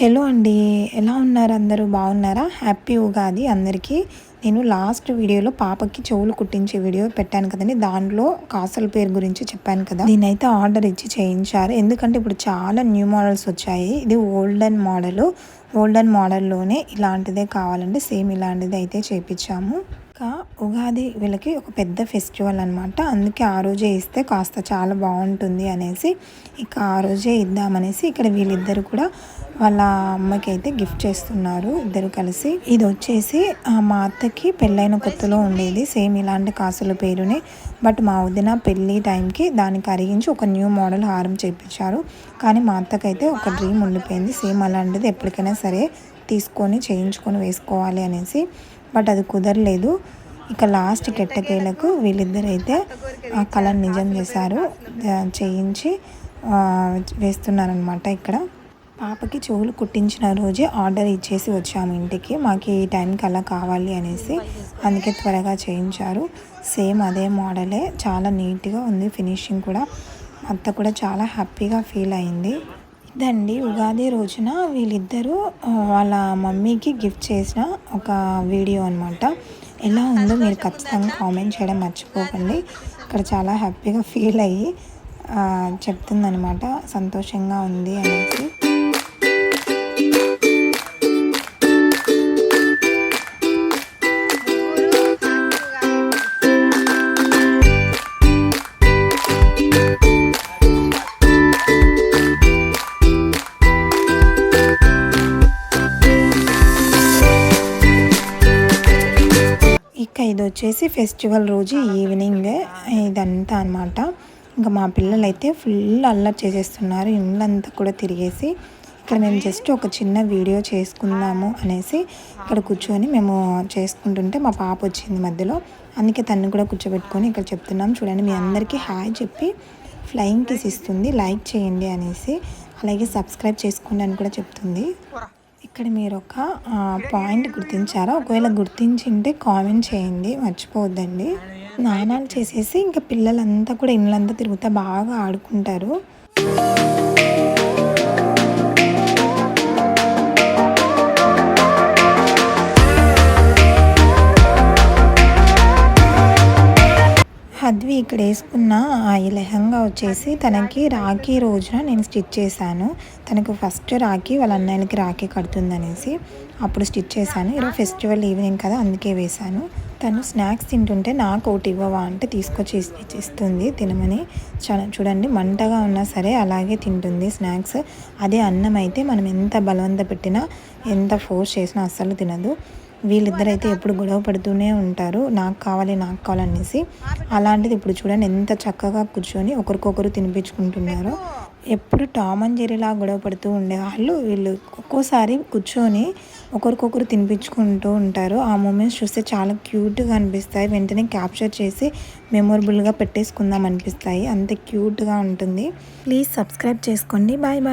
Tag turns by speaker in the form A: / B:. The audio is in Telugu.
A: హలో అండి ఎలా ఉన్నారు అందరూ? బాగున్నారా? హ్యాపీ ఉగాది అందరికీ. నేను లాస్ట్ వీడియోలో పాపకి చెవులు కుట్టించే వీడియో పెట్టాను కదండి. దాంట్లో కాసల పేరు గురించి చెప్పాను కదా. దీనైతే ఆర్డర్ ఇచ్చి చేయించారు. ఎందుకంటే ఇప్పుడు చాలా న్యూ మోడల్స్ వచ్చాయి. ఇది ఓల్డెన్ మోడల్. ఓల్డెన్ మోడల్లోనే ఇలాంటిదే కావాలంటే సేమ్ ఇలాంటిది అయితే చేయించాము ఉగాది వీళ్ళకి ఒక పెద్ద ఫెస్టివల్ అనమాట అందుకే ఆ రోజే ఇస్తే కాస్త చాలా బాగుంటుంది అనేసి ఇక ఆ రోజే ఇద్దామనేసి ఇక్కడ వీళ్ళిద్దరు కూడా వాళ్ళ అమ్మకి అయితే గిఫ్ట్ చేస్తున్నారు ఇద్దరు కలిసి. ఇది వచ్చేసి మా అత్తకి పెళ్ళైన కొత్తలో ఉండేది సేమ్ ఇలాంటి కాసుల పేరునే. బట్ మా వదిన పెళ్ళి టైంకి దానికి అరిగించి ఒక న్యూ మోడల్ హారం చేయించారు కానీ మా అత్తకైతే ఒక డ్రీమ్ ఉండిపోయింది సేమ్ అలాంటిది ఎప్పటికైనా సరే తీసుకొని చేయించుకొని వేసుకోవాలి అనేసి. బట్ అది కుదరలేదు. ఇక లాస్ట్ కెట్టకేలకు వీళ్ళిద్దరైతే ఆ కళ నిజం చేశారు. చేయించి వేస్తున్నారనమాట ఇక్కడ. పాపకి చెవులు కుట్టించిన రోజే ఆర్డర్ ఇచ్చేసి వచ్చాము ఇంటికి. మాకు ఈ టైంకి అలా కావాలి అనేసి అందుకే త్వరగా చేయించారు. సేమ్ అదే మోడలే. చాలా నీట్గా ఉంది ఫినిషింగ్ కూడా. అత్త కూడా చాలా హ్యాపీగా ఫీల్ అయింది. ఇదండి ఉగాది రోజున వీళ్ళిద్దరూ వాళ్ళ మమ్మీకి గిఫ్ట్ చేసిన ఒక వీడియో అనమాట ఎలా ఉందో మీరు ఖచ్చితంగా కామెంట్ చేయడం మర్చిపోకండి. ఇక్కడ చాలా హ్యాపీగా ఫీల్ అయ్యి చెప్తుందనమాట సంతోషంగా ఉంది అనేసి. ఇది వచ్చేసి ఫెస్టివల్ రోజు ఈవినింగ్ ఇదంతా అనమాట ఇంకా మా పిల్లలు అయితే ఫుల్ అల్లరి చేసేస్తున్నారు ఇళ్ళంతా కూడా తిరిగేసి ఇక్కడ మేము జస్ట్ ఒక చిన్న వీడియో చేసుకుందాము అనేసి ఇక్కడ కూర్చొని మేము చేసుకుంటుంటే మా పాప వచ్చింది మధ్యలో. అందుకే తను కూడా కూర్చోబెట్టుకొని ఇక్కడ చెప్తున్నాం. చూడండి మీ అందరికీ హాయ్ చెప్పి ఫ్లయింగ్ కిస్ ఇస్తుంది. లైక్ చేయండి అనేసి అలాగే సబ్స్క్రైబ్ చేసుకోండి అని కూడా చెప్తుంది. ఇక్కడ మీరు ఒక పాయింట్ గుర్తించారా? ఒకవేళ గుర్తించింటే కామెంట్ చేయండి మర్చిపోవద్దండి. స్నానాలు చేసేసి ఇంకా పిల్లలంతా కూడా ఇళ్ళంతా తిరుగుతా బాగా ఆడుకుంటారు. పద్వి ఇక్కడ వేసుకున్న ఈ లెహంగా వచ్చేసి తనకి రాఖీ రోజున నేను స్టిచ్ చేశాను. తనకు ఫస్ట్ రాఖీ వాళ్ళ అన్నయ్యలకి రాఖీ కడుతుందనేసి అప్పుడు స్టిచ్ చేశాను. ఈరోజు ఫెస్టివల్ ఈవినింగ్ కదా అందుకే వేశాను. తను స్నాక్స్ తింటుంటే నాకు ఒకటి ఇవ్వవా అంటే తీసుకొచ్చి ఇస్తుంది తినమని. చూడండి మంటగా ఉన్నా సరే అలాగే తింటుంది స్నాక్స్. అదే అన్నం అయితే మనం ఎంత బలవంత పెట్టినా ఎంత ఫోర్స్ చేసినా అస్సలు తినదు. వీళ్ళిద్దరైతే ఎప్పుడు గొడవ పడుతూనే ఉంటారు. నాకు కావాలి నాకు కావాలనేసి అలాంటిది ఇప్పుడు చూడండి ఎంత చక్కగా కూర్చొని ఒకరికొకరు తినిపించుకుంటున్నారో. ఎప్పుడు టామ్ అండ్ జెరీలా గొడవ పడుతూ ఉండేవాళ్ళు వీళ్ళు ఒక్కోసారి కూర్చొని ఒకరికొకరు తినిపించుకుంటూ ఉంటారు. ఆ మూమెంట్స్ చూస్తే చాలా క్యూట్గా అనిపిస్తాయి. వెంటనే క్యాప్చర్ చేసి మెమొరబుల్గా పెట్టేసుకుందాం అనిపిస్తాయి. అంత క్యూట్గా ఉంటుంది. ప్లీజ్ సబ్స్క్రైబ్ చేసుకోండి. Bye bye.